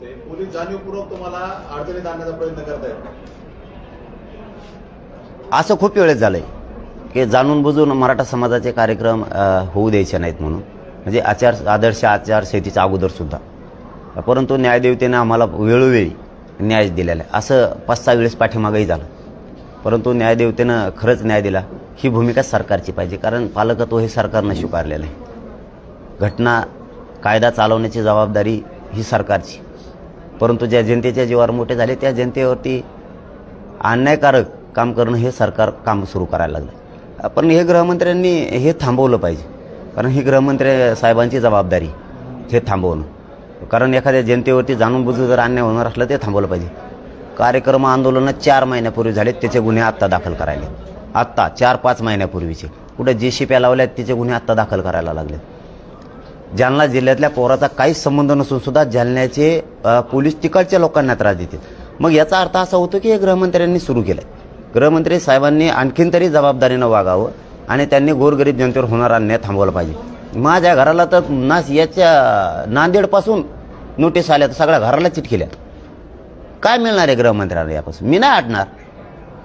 होते. पोलीस जाणीवपूर्वक तुम्हाला अडचणीत आणण्याचा प्रयत्न करतायत. असं खूप वेळेस झालंय की जाणून बुजून मराठा समाजाचे कार्यक्रम होऊ द्यायचे नाहीत म्हणून. म्हणजे आचार आदर्श आचारसंहितेच्या अगोदर सुद्धा. परंतु न्यायदेवतेने आम्हाला वेळोवेळी न्याय दिलेला आहे. असं पाच सहा वेळेस पाठीमागंही झालं. परंतु न्यायदेवतेनं खरंच न्याय दिला. ही भूमिका सरकारची पाहिजे. कारण पालकत्व हे सरकारनं स्वीकारलेलं आहे. घटना कायदा चालवण्याची जबाबदारी ही सरकारची. परंतु ज्या जनतेच्या जीवावर मोठे झाले त्या जनतेवरती अन्यायकारक काम करणं हे सरकार काम सुरू करायला लागलं पण हे गृहमंत्र्यांनी हे थांबवलं पाहिजे. कारण ही गृहमंत्री साहेबांची जबाबदारी हे थांबवणं. कारण एखाद्या जनतेवरती जाणून बुजून जर अन्याय होणार असलं ते थांबवलं पाहिजे. कार्यक्रम आंदोलनं चार महिन्यापूर्वी झाले त्याचे गुन्हे आत्ता दाखल करायले आत्ता चार पाच महिन्यापूर्वीचे. कुठे जे शिप्या लावल्या लावल्यात त्याचे गुन्हे आत्ता दाखल करायला लागले जालना जिल्ह्यातल्या पोराचा काहीच संबंध नसून सुद्धा जालन्याचे पोलीस तिकडच्या लोकांना त्रास देतील मग याचा अर्थ असा होतो की हे गृहमंत्र्यांनी सुरू केलं गृहमंत्री साहेबांनी आणखीन तरी जबाबदारीनं वागावं आणि त्यांनी गोरगरीब जनतेवर होणारा अन्याय थांबवला पाहिजे. माझ्या घराला तर नास याच्या नांदेडपासून नोटीस आल्या तर सगळ्या घराला चिटकिल्या काय मिळणार आहे गृहमंत्र्याला यापासून? मी नाही हटणार.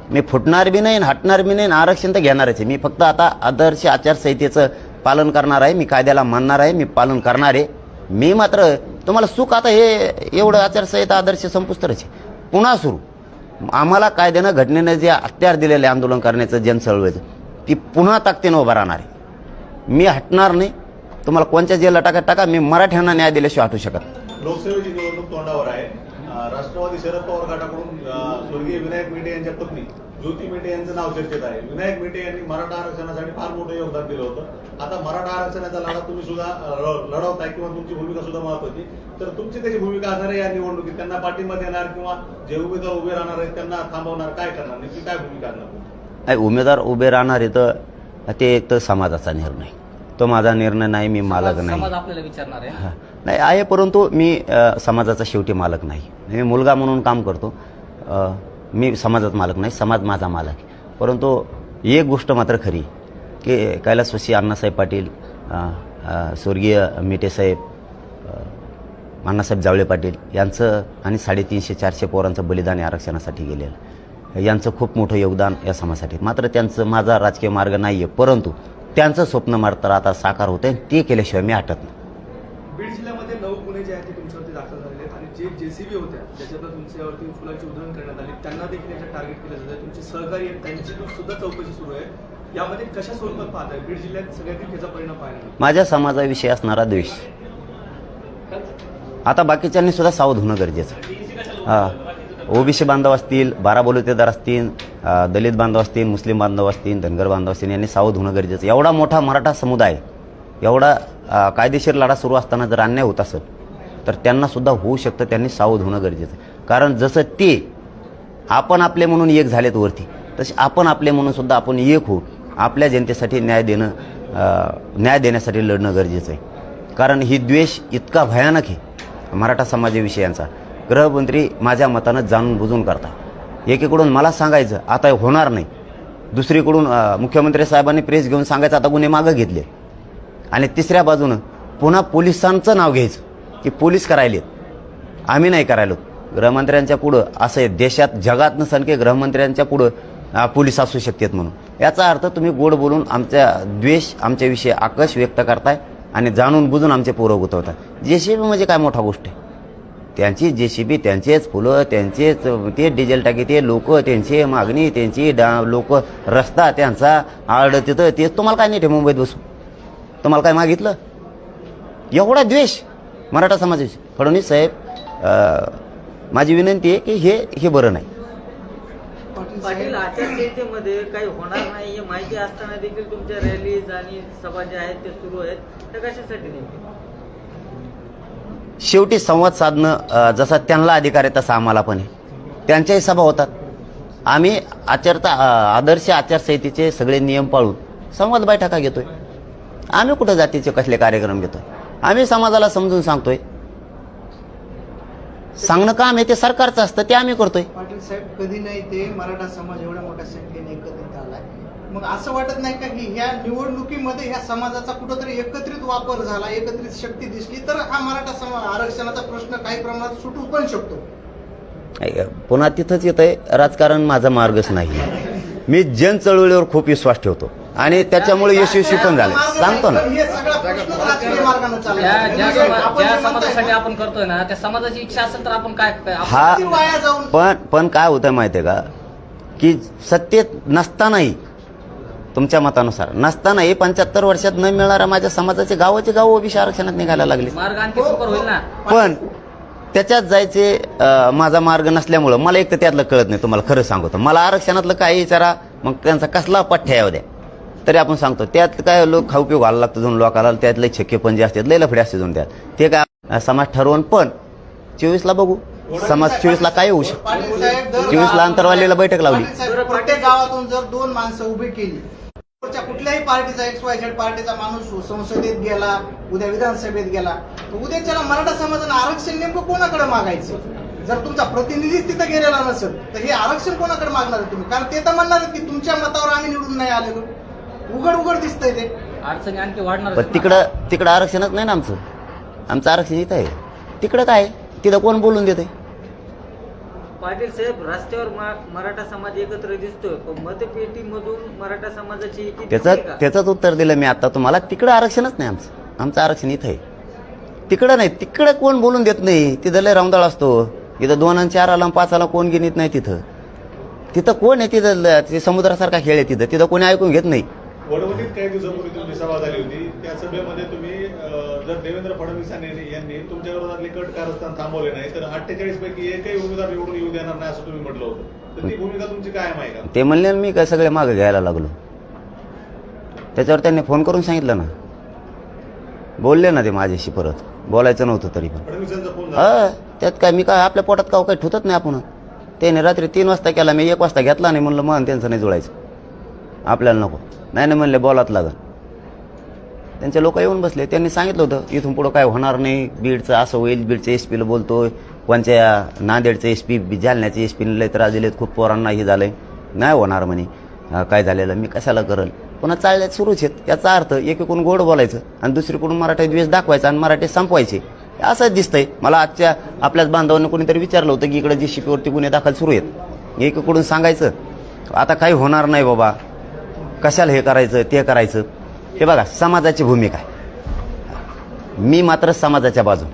मी फुटणार बी नाही हटणार बी नाही आणि आरक्षण तर घेणारच आहे. मी फक्त आता आदर्श आचारसंहितेचं पालन करणार आहे मी कायद्याला मानणार आहे मी पालन करणार आहे. मी मात्र तुम्हाला सुख आता हे एवढं आचारसंहिता आदर्श संपुस्तरच आहे. पुन्हा सुरू. आम्हाला कायद्यानं घटनेनं जे हत्यार दिलेलं आहे आंदोलन करण्याचं जनचळवळीचं ती पुन्हा ताकदीनं उभं राहणार आहे. मी हटणार नाही. तुम्हाला कोणत्या जेला टाका टाका मी मराठ्यांना न्याय दिल्याशिवाय हटू शकत लोकसेवेची निवडणूक तोंडावर आहे. राष्ट्रवादी शरद पवार गटाकडून स्वर्गीय विनायक मेटे यांच्या पत्नी ज्योती मेटे यांचं नाव चर्चेत आहे. विनायक मेटे यांनी मराठा आरक्षणासाठी फार मोठं योगदान दिलं होतं. आता मराठा आरक्षणाचा लढा तुम्ही सुद्धा लढवताय किंवा तुमची भूमिका सुद्धा महत्वाची. तर तुमची कशी भूमिका असणार आहे या निवडणुकीत. त्यांना पाठिंबा देणार किंवा जे उमेदवार उभे राहणार आहेत त्यांना थांबवणार काय करणार? नेमकी काय भूमिका असणार उमेदवार उभे राहणार आहे तर ते एक तर समाजाचा निर्णय. तो माझा निर्णय नाही मी मालक नाही. समाज आपल्याला विचारणार आहे. हा. नाही आहे परंतु मी समाजाचा शेवटी मालक नाही. मी मुलगा म्हणून काम करतो. मी समाजात मालक नाही समाज माझा मालक परंतु एक गोष्ट मात्र खरी की कैलासवासी अण्णासाहेब पाटील स्वर्गीय मिटेसाहेब अण्णासाहेब जावळे पाटील यांचं आणि साडेतीनशे चारशे पोरांचं बलिदान या आरक्षणासाठी गेलेलं यांचं खूप मोठं योगदान या समाजासाठी मात्र त्यांचं माझा राजकीय मार्ग नाही आहे परंतु त्यांचं स्वप्न मात्र आता साकार होतं आहे ते केल्याशिवाय मी हटत नाही. बीड जिल्ह्यामध्ये नऊ गुन्हे जे आहेत ते तुमच्यावरती दाखल झालेले आणि जे जेसीबी होत्या त्याच्यातून तुमच्यावरती फुलांची उधळण करण्यात आली त्यांना देखील याच्यात टार्गेट केलं जातं. तुमचे सहकारी आहेत त्यांची सुद्धा चौकशी सुरू आहे. यामध्ये कशा स्वरूपात पाहताय बीड जिल्ह्यात सगळ्यातील त्याचा परिणाम पाहायला माझ्या समाजाविषयी असणारा द्वेष. आता बाकीच्यांनी सुद्धा सावध होणं गरजेचं आहे. ओबीसी बांधव असतील बारा बलुतेदार असतील दलित बांधव असतील मुस्लिम बांधव असतील धनगर बांधव असतील यांनी सावध होणं गरजेचं एवढा मोठा मराठा समुदाय एवढा कायदेशीर लढा सुरू असताना जर अन्याय होत असेल तर त्यांना सुद्धा होऊ शकतं त्यांनी सावध होणं गरजेचं आहे. कारण जसं ते आपण आपले म्हणून एक झालेत वरती. तसे आपण आपले म्हणून सुद्धा आपण एक होऊ. आपल्या जनतेसाठी न्याय देणं न्याय देण्यासाठी लढणं गरजेचं आहे. कारण ही द्वेष इतका भयानक आहे मराठा समाजाविषयांचा गृहमंत्री माझ्या मतानं जाणून बुजून करता. एकीकडून मला सांगायचं आता होणार नाही. दुसरीकडून मुख्यमंत्री साहेबांनी प्रेस घेऊन सांगायचं आता गुन्हे मागं घेतले. आणि तिसऱ्या बाजूनं पुन्हा पोलिसांचं नाव घ्यायचं की पोलीस करायलेत. आम्ही नाही करायलो गृहमंत्र्यांच्या पुढं असं आहे देशात जगात नसन की गृहमंत्र्यांच्या पुढं पोलीस असू शकतात म्हणून. याचा अर्थ तुम्ही गोड बोलून आमच्या द्वेष आमच्याविषयी आकर्ष व्यक्त करताय आणि जाणून बुजून आमचे पोरं सी जेसीबी म्हणजे काय मोठा गोष्ट आहे? त्यांची जेसीबी त्यांचेच फुलं त्यांचेच ते डिझेल टाकी ते लोक त्यांची मागणी त्यांची डा लोक रस्ता त्यांचा आड तिथं ते तुम्हाला काय नाही ठे मुंबईत बसून? तुम्हाला काय मागितलं? एवढा द्वेष मराठा समाजाची फडणवीस साहेब माझी विनंती आहे की हे हे बरं नाही. पाटील आचारसंहितेमध्ये काही होणार नाही हे माहिती असताना देखील तुमच्या रॅलीज आणि सभा ज्या आहेत ते सुरू आहेत त्या कशासाठी नेमके शेवटी संवाद साधणं जसा त्यांना अधिकार आहे तसा आम्हाला पण आहे. त्यांच्याही सभा होतात. आम्ही आचारता आदर्श आचारसंहितेचे सगळे नियम पाळून संवाद बैठका घेतोय. आम्ही कुठं जातीचे कसले कार्यक्रम घेतोय? आम्ही समाजाला समजून सांगतोय. सांगणं काम आहे ते सरकारचं असतं ते आम्ही करतोय. पाटील साहेब कधी नाही ते मराठा समाज एवढ्या मोठ्या संख्येने एकत्रित आलाय मग असं वाटत नाही का की ह्या निवडणुकीमध्ये ह्या समाजाचा कुठंतरी एकत्रित वापर झाला एकत्रित शक्ती दिसली तर हा मराठा समा आरक्षणाचा प्रश्न काही प्रमाणात सुटू पण शकतो? पुन्हा तिथंच येत आहे राजकारण माझा मार्गच नाही. मी जन चळवळीवर खूप विश्वास ठेवतो. आणि त्याच्यामुळे यशस्वी पण झाले. सांगतो ना. हे ज्या समाजासाठी आपण करतोय ना त्या समाजाची इच्छा असेल तर आपण काय हा पण पण काय होतं माहिती आहे का? की सत्तेत नसतानाही तुमच्या मतानुसार नसतानाही पंच्याहत्तर वर्षात न मिळणाऱ्या माझ्या समाजाचे गावाचे गाव ओबीसी आरक्षणात निघायला लागले. पण त्याच्यात जायचे माझा मार्ग नसल्यामुळं मला एक तर त्यातलं कळत नाही तुम्हाला खरं सांगतो. मला आरक्षणातलं काय विचारा मग त्यांचा कसला पठ्ठ्या येऊ द्या तरी आपण सांगतो त्यात काय लोक खाऊ पिऊ घालायला लागतं दोन लोकाला त्यातले छक्के जे असतात लय लफडे असते दोन त्यात. ते काय समाज ठरवून पण चोवीसला बघू. समाज चोवीसला काय होऊ शकतं? चोवीसला अंतरवालीला बैठक लावली. प्रत्येक गावातून जर दोन माणसं उभी केली कुठल्याही पार्टीचा एक्स वाय झेड पार्टीचा माणूस संसदेत गेला उद्या विधानसभेत गेला तर उद्या त्याला मराठा समाजानं आरक्षण नेमकं कोणाकडे मागायचं? जर तुमचा प्रतिनिधी तिथं गेलेला नसेल तर हे आरक्षण कोणाकडे मागणार तुम्ही? कारण ते तर म्हणणार की तुमच्या मतावर आम्ही निवडून नाही आलेलो. उघड उघड दिसतंय ते. अडचणी आणखी वाढणार पण तिकडं तिकडं आरक्षणच नाही ना आमचं? आमचं आरक्षण इथं आहे. तिकडं काय तिथं कोण बोलून देते पाटील साहेब रस्त्यावर मा- मराठा समाज एकत्र दिसतोय पण मतपेटीमधून मराठा समाजाची एकी त्याचं दिसते का? त्याचंच उत्तर दिलं मी आता तुम्हाला. तिकडं आरक्षणच नाही आमचं. आमचं आरक्षण इथं आहे. तिकडं नाही. तिकडं कोण बोलून देत नाही? तिथं लय रामदाळ असतो. इथं दोन आणि चार आला पाच आला कोण गिनीत नाही तिथं. तिथं कोण आहे? तिथं ल- ते समुद्रासारखा खेळ आहे तिथं. तिथं कोणी ऐकून घेत नाही. वडवणीत काही दिवसापूर्वी तुमची सभा झाली होती. त्या सभेमध्ये तुम्ही जर देवेंद्र फडणवीस यांनी तुमच्या विरोधातले कट कारस्थान थांबवले नाही तर अठ्ठेचाळीस पैकी एकही उमेदवार निवडून येऊ देणार नाही असं तुम्ही म्हटलं होतं. तर ती भूमिका तुमची कायम आहे का? ते म्हणले ना मी काय सगळे मागे घ्यायला लागलो. त्याच्यावर त्यांनी फोन करून सांगितलं ना. बोलले ना ते माझ्याशी परत. बोलायचं नव्हतं तरी पण. हा त्यात काय मी काय आपल्या पोटात काव काही ठुतत नाही आपण? त्याने रात्री तीन वाजता केला मी एक वाजता घेतला नाही म्हणलं मन त्यांचं नाही जुळायचं. आपल्याला नको. नाही नाही म्हणले बोलात लागल. त्यांचे लोक येऊन बसले. त्यांनी सांगितलं होतं इथून पुढं काय होणार नाही. बीडचं असं होईल. बीडचं एस पीला बोलतो कोणच्या नांदेडचं एस पी जालन्याचे एस पीने लय त्रास दिलेत. खूप पोरांना हे झालंय. नाही होणार म्हणे. काय झालेलं? मी कशाला करल? पुन्हा चालल्यात सुरूच आहेत. याचा अर्थ एकीकडून गोड बोलायचं आणि दुसरीकडून मराठी द्वेष दाखवायचा आणि मराठी संपवायचे. असंच दिसतंय. मला आजच्या आपल्याच बांधवांना कोणीतरी विचारलं होतं की इकडे जी शिपीवरती गुन्हे दाखल सुरू आहेत. एकीकडून सांगायचं आता काही होणार नाही बाबा. कशाला हे करायचं ते करायचं? हे बघा समाजाची भूमिका आहे. मी मात्र समाजाच्या बाजू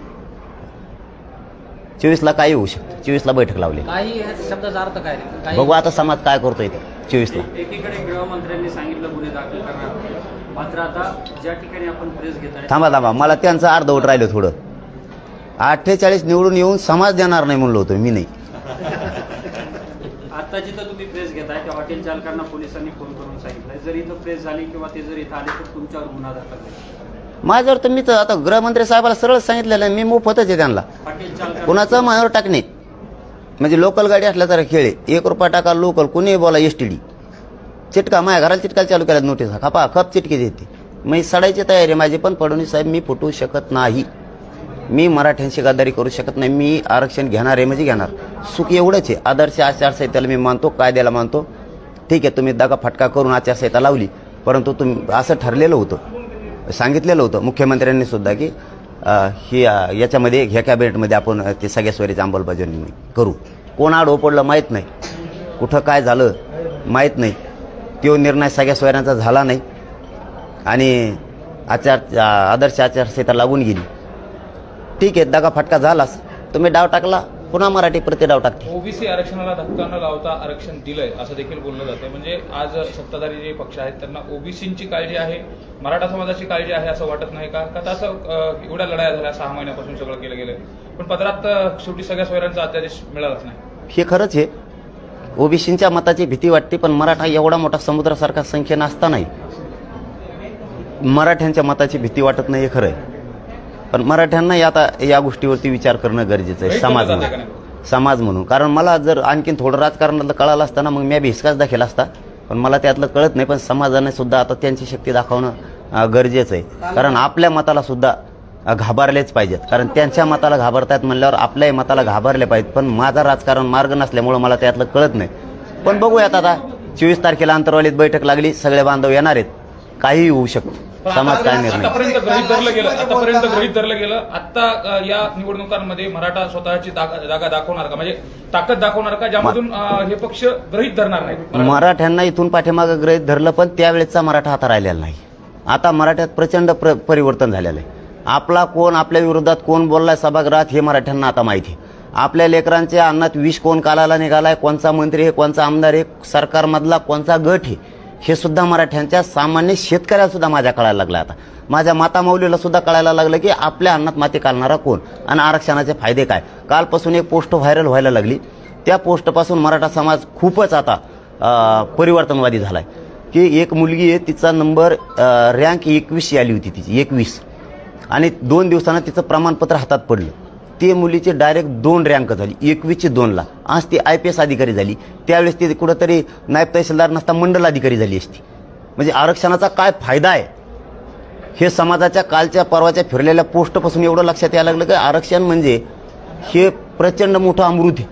चोवीसला काही होऊ शकतं. चोवीसला बैठक लावली काही ह्या शब्दाचा अर्थ काय? रे? काही बघू आता समाज काय करतोय ते चोवीसला. एकीकडे गृहमंत्र्यांनी सांगितलं गुन्हे दाखल करणार. मात्र आता ज्या ठिकाणी आपण प्रेस घेत थांबा थांबा. मला त्यांचं अर्धवट राहिलं थोडं. अठ्ठेचाळीस निवडून येऊन समाज देणार नाही म्हणलो होतो मी नाही. आता जिथं तुम्ही प्रेस घेताय त्या हॉटेल चालकांना पोलिसांनी फोन करून सांगितलंय. जर इथं प्रेस झाली किंवा ते जर इथं आले तर तुमच्यावर गुन्हा दाखल होईल. माझ्यावर तर मी तर आता गृहमंत्री साहेबाला सरळ सांगितलेलं आहे मी मोफतच आहे त्यांना. हॉटेल चालकांना कुणाचं माझ्यावर टाकणे म्हणजे लोकल गाडी असल्यासारखं खेळ आहे. एक रुपया टाका लोकल कुणी बोला एस टी डी चिटका माझ्या घराला चिटकायला चालू केला नोटीस खपा खप चिटकी देते. मी सडायची तयारी आहे माझी पण फडणवीस साहेब मी फुटू शकत नाही. मी मराठ्यांशी गद्दारी करू शकत नाही. मी आरक्षण घेणार आहे म्हणजे घेणार. सुख एवढंच आहे. आदर्श आचारसंहिताला मी मानतो कायद्याला मानतो. ठीक आहे तुम्ही दगा फटका करून आचारसंहिता लावली परंतु तुम्ही असं ठरलेलं होतं सांगितलेलं होतं मुख्यमंत्र्यांनी सुद्धा की ही याच्यामध्ये ह्या कॅबिनेटमध्ये आपण ते सगळ्या स्वरीची अंमलबजावणी करू. कोण आडवं पडलं माहीत नाही. कुठं काय झालं माहीत नाही. तो निर्णय सगळ्या सोयऱ्यांचा झाला नाही. आणि आचार आदर्श आचारसंहिता लागून गेली. ठीक आहे दगा फटका झालाच. तुम्ही डाव टाकला. पुन्हा मराठी प्रति डाव टाकते. ओबीसी आरक्षणाला धक्का न लावता आरक्षण दिलंय असं देखील बोललं जाते म्हणजे आज सत्ताधारी जे पक्ष आहेत त्यांना ओबीसींची काळजी आहे मराठा समाजाची काळजी आहे असं वाटत नाही का? का असं एवढ्या लढाया झाल्या सहा महिन्यापासून सगळं केलं गेलं पण पदरात शेवटी सगळ्या सोयऱ्यांचा अध्यादेश मिळालाच नाही. हे खरंच आहे ओबीसींच्या मताची भीती वाटते पण मराठा एवढा मोठा समुद्रासारखा संख्येनं असतानाही मराठ्यांच्या मताची भीती वाटत नाही हे खरं आहे. पण मराठ्यांनाही आता या गोष्टीवरती विचार करणं गरजेचं आहे समाज म्हणून. समाज म्हणून. कारण मला जर आणखीन थोडं राजकारणातलं कळालं असताना मग मी बी हिसकाच दाखल असता. पण मला त्यातलं कळत नाही पण समाजाने सुद्धा आता त्यांची शक्ती दाखवणं गरजेचं आहे. कारण आपल्या मताला सुद्धा घाबरलेच पाहिजेत. कारण त्यांच्या मताला घाबरतायत म्हणल्यावर आपल्याही मताला घाबरले पाहिजेत. पण माझा राजकारण मार्ग नसल्यामुळं मला त्यातलं कळत नाही. पण बघूयात आता. चोवीस तारखेला अंतरवालीत बैठक लागली. सगळे बांधव येणार आहेत. काहीही होऊ शकतं. समाज काय आता- निर्णय. आतापर्यंत गृहीत धरलं गेलं आतापर्यंत गृहीत धरलं गेलं आता या निवडणुकांमध्ये मराठा स्वतःची जागा दाखवणार का? म्हणजे ताकद दाखवणार का ज्यामधून हे पक्ष गृहीत धरणार नाहीत मराठ्यांना इथून पाठीमागं ग्रहित धरलं पण त्यावेळेचा मराठा आता राहिलेला नाही. आता मराठ्यात प्रचंड प्र परिवर्तन झालेलं आहे. आपला कोण आपल्या विरोधात कोण बोललाय सभागृहात हे मराठ्यांना आता माहिती आहे. आपल्या लेकरांच्या अन्नात विष कोण कालाला निघालाय कोणचा मंत्री आहे कोणचा आमदार आहे सरकारमधला कोणचा गट आहे हे सुद्धा मराठ्यांच्या सामान्य शेतकऱ्याला सुद्धा माझ्या कळायला लागलं आता. माझ्या माता माऊलीला सुद्धा कळायला लागलं की आपल्या अन्नात माती काढणारा कोण? आणि आरक्षणाचे फायदे काय? कालपासून एक पोस्ट व्हायरल व्हायला लागली. त्या पोस्टपासून मराठा समाज खूपच आता परिवर्तनवादी परिवर्तनवादी झालाय. की एक मुलगी आहे तिचा नंबर रँक एकवीस आली होती तिची एकवीस. आणि दोन दिवसानं तिचं प्रमाणपत्र हातात पडलं. ते मुलीचे डायरेक्ट दोन रँक झाली. एकवीसची दोनला. आज ती आय पी एस अधिकारी झाली. त्यावेळेस ती कुठंतरी नायब तहसीलदार नसता मंडल अधिकारी झाली असती. म्हणजे आरक्षणाचा काय फायदा आहे? हे समाजाच्या कालच्या परवाच्या फिरलेल्या पोस्टपासून एवढं लक्षात यायला लागलं की आरक्षण म्हणजे हे प्रचंड मोठं अमृत आहे.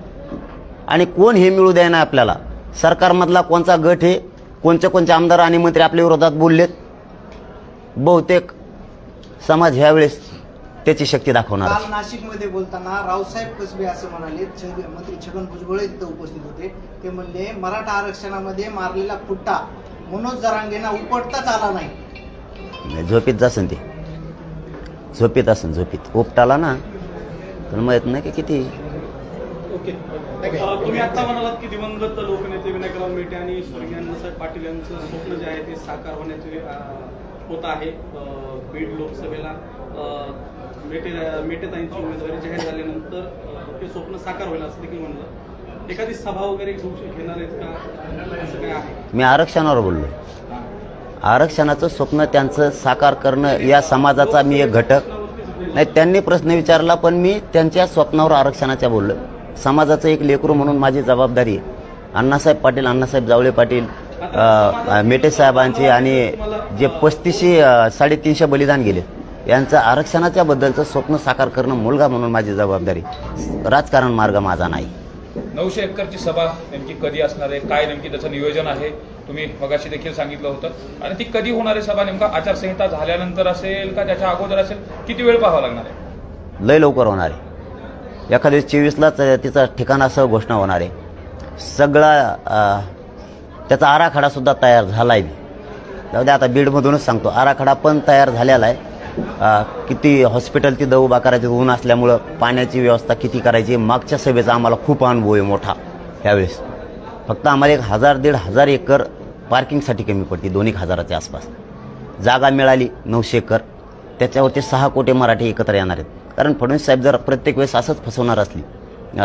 आणि कोण हे मिळू द्याय ना आपल्याला? सरकारमधला कोणचा गट हे कोणत्या कोणत्या आमदार आणि मंत्री आपल्या विरोधात बोललेत? बहुतेक समाज ह्यावेळेस त्याची शक्ती दाखवणार काल नाशिकमध्ये बोलताना रावसाहेब कसबे असे म्हणाले छग- मंत्री छगन भुजबळ तिथे उपस्थित होते. ते म्हणले मराठा आरक्षणामध्ये मारलेला फुट्टा मनोज जरांगेंना उपटताच आला नाही. झोपीत जासन ते. झोपीत असन झोपीत. उपटाला ना. तर माहीत नाही की किती? अ, तुम्ही आता म्हणालात की दिवंगत लोकनेते विनायकराव मेटे आणि स्वर्गीय अण्णासाहेब पाटील यांचं स्वप्न जे आहे ते साकार होण्याचे अ, होत आहे अ, बीड लोकसभेला. अ, मेटे मेटेताईंची उमेदवारी जाहीर झाल्यानंतर ते स्वप्न साकार होईल असं देखील म्हणलं. एखादी सभा वगैरे घेऊ घेणार आहेत का? असं काय आहे? मी आरक्षणावर बोललो. आरक्षणाचं स्वप्न त्यांचं साकार करणं या समाजाचा मी एक घटक. नाही त्यांनी प्रश्न विचारला पण मी त्यांच्या स्वप्नावर आरक्षणाच्या बोललो. समाजाचं एक लेकरू म्हणून माझी जबाबदारी आहे. अण्णासाहेब पाटील अण्णासाहेब जावळे पाटील अ, मेटे साहेबांचे आणि जे पस्तीसशे साडेतीनशे बलिदान गेले. यांचं आरक्षणाच्या बद्दलचं स्वप्न साकार करणं मुलगा म्हणून माझी जबाबदारी. राजकारण मार्ग माझा नाही. नऊशे एकरची सभा नेमकी कधी असणार आहे? काय नेमकी त्याचं नियोजन आहे? तुम्ही मगाशी देखील सांगितलं होतं. आणि ती कधी होणार आहे सभा? नेमका आचारसंहिता झाल्यानंतर असेल का त्याच्या अगोदर असेल? किती वेळ पाहावा लागणार आहे? लय लवकर होणार आहे. एखाद्या चोवीसलाच तिचं ठिकाणासह घोषणा होणार आहे. सगळा त्याचा आराखडासुद्धा तयार झाला आहे जाऊ दे आता बीडमधूनच सांगतो. आराखडा पण तयार झालेला आहे. किती हॉस्पिटल तिथं उभा करायचे ऊन असल्यामुळं पाण्याची व्यवस्था किती करायची मागच्या सभेचा आम्हाला खूप अनुभव आहे मोठा ह्यावेळेस फक्त आम्हाला एक हजार दीड हजार एकर पार्किंगसाठी कमी पडते दोन एक हजाराच्या आसपास. जागा मिळाली नऊशे एकर. त्याच्यावरती सहा कोटी मराठी एकत्र येणार आहेत. कारण फडणवीस साहेब जर प्रत्येक वेळेस असंच फसवणार असली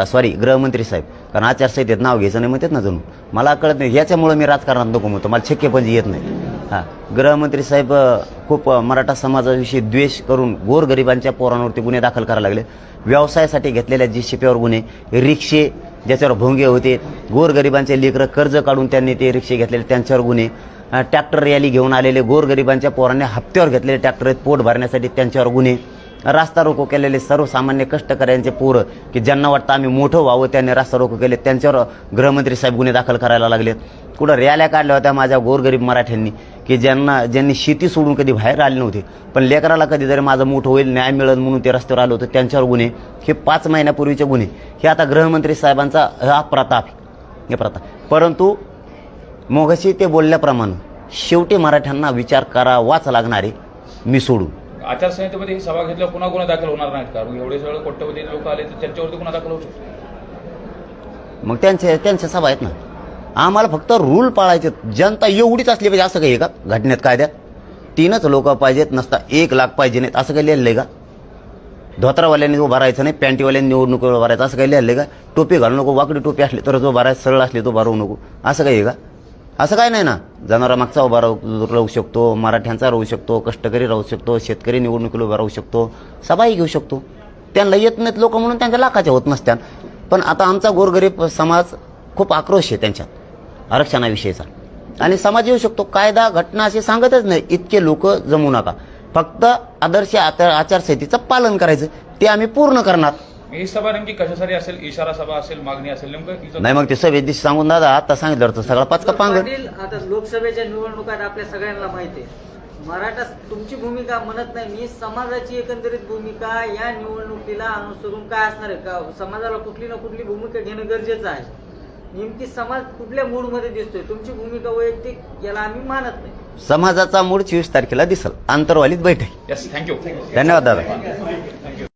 सॉरी गृहमंत्री साहेब कारण आचारसंहितेत नाव घ्यायचं नाही म्हणतात ना जणू. मला कळत नाही याच्यामुळं मी राजकारणात नको म्हणतो मला छक्के पण येत नाही हां. गृहमंत्री साहेब खूप मराठा समाजाविषयी द्वेष करून गोरगरिबांच्या पोरांवरती गुन्हे दाखल करायला लागले. व्यवसायासाठी घेतलेल्या जी शिप्यावर गुन्हे रिक्षे ज्याच्यावर भोंगे होते गोरगरिबांचे लेकरं कर्ज काढून त्यांनी ते रिक्षे घेतलेले त्यांच्यावर गुन्हे ट्रॅक्टर रॅली घेऊन आलेले गोरगरिबांच्या पोरांनी हप्त्यावर घेतलेले ट्रॅक्टर पोट भरण्यासाठी त्यांच्यावर गुन्हे. रास्ता रोको केलेले सर्वसामान्य कष्टकऱ्यांचे पोरं की ज्यांना वाटतं आम्ही मोठं व्हावं त्यांनी रास्ता रोको केले. त्यांच्यावर गृहमंत्री साहेब गुन्हे दाखल करायला लागलेत कुठं रॅल्या काढल्या होत्या माझ्या गोरगरीब मराठ्यांनी की ज्यांना ज्यांनी शेती सोडून कधी बाहेर आले नव्हते. पण लेकराला कधीतरी माझं मोठं होईल न्याय मिळेल म्हणून ते रस्त्यावर आलं होतं. त्यांच्यावर गुन्हे. हे पाच महिन्यापूर्वीचे गुन्हे. हे आता गृहमंत्री साहेबांचा हा प्रताप. हे प्रताप. परंतु मोघशी ते बोलल्याप्रमाणे शेवटी मराठ्यांना विचार करावाच लागणारे मी सोडून. आचारसंहितेमध्ये ही सभा घेतल्यावर पुन्हा गुन्हा दाखल होणार नाहीत का? मग एवढे सगळे कोट्यवधी लोक आले तर त्यांच्यावरती गुन्हा दाखल होऊ शकतो? मग त्यांचे त्यांच्या सभा आहेत ना. आम्हाला फक्त रूल पाळायचे जनता एवढीच असली पाहिजे असं काही का? घटनेत कायद्यात? तीनच लोक पाहिजेत नसता एक लाख पाहिजे नाहीत. असं काही लिहिलं आहे का? धोत्रावाल्यांनी उभा राहायचं नाही पॅन्टीवाल्यांनी निवडणुकीवर उभा राहायचं. असं काही लिहिलं आहे का? टोपी घालू नको वाकडी टोपी असली तर जो भरायचं सरळ असली तो भरवू नको. असं काही आहे का? असं काय नाही ना. जनावरामागचा उभा राहू राहू शकतो मराठ्यांचा राहू शकतो कष्टकरी राहू शकतो शेतकरी निवडणुकीला उभा राहू शकतो सभाही घेऊ शकतो. त्यांना येत नाहीत लोक म्हणून त्यांच्या लाखाच्या होत नसत्या पण आता आमचा गोरगरीब समाज खूप आक्रोश आहे त्यांच्यात आरक्षणाविषयीचा. आणि समाज येऊ शकतो कायदा घटना असे सांगतच नाही. इतके लोक जमू नका. फक्त आदर्श आचार आचारसंहितेचं पालन करायचं ते आम्ही पूर्ण करणार. ही सभा नेमकी कशासाठी असेल? इशारा सभा असेल मागणी असेल नेमकं नाही मग ते सभेत दिवशी सांगून दादा आता सांगितलं तर सगळा पाचका पांग पाटील आता लोकसभेच्या निवडणुकात आपल्या सगळ्यांना माहिती आहे. मराठा तुमची भूमिका म्हणत नाही मी समाजाची एकंदरीत भूमिका या निवडणुकीला अनुसरून काय असणार आहे? का समाजाला कुठली ना कुठली भूमिका घेणं गरजेचं आहे? नेमकी समाज कुठल्या मूडमध्ये दिसतोय? तुमची भूमिका वैयक्तिक याला आम्ही मानत नाही. समाजाचा मूड चोवीस तारखेला दिसल. आंतरवालीत बैठक. येस थँक्यू धन्यवाद दादा.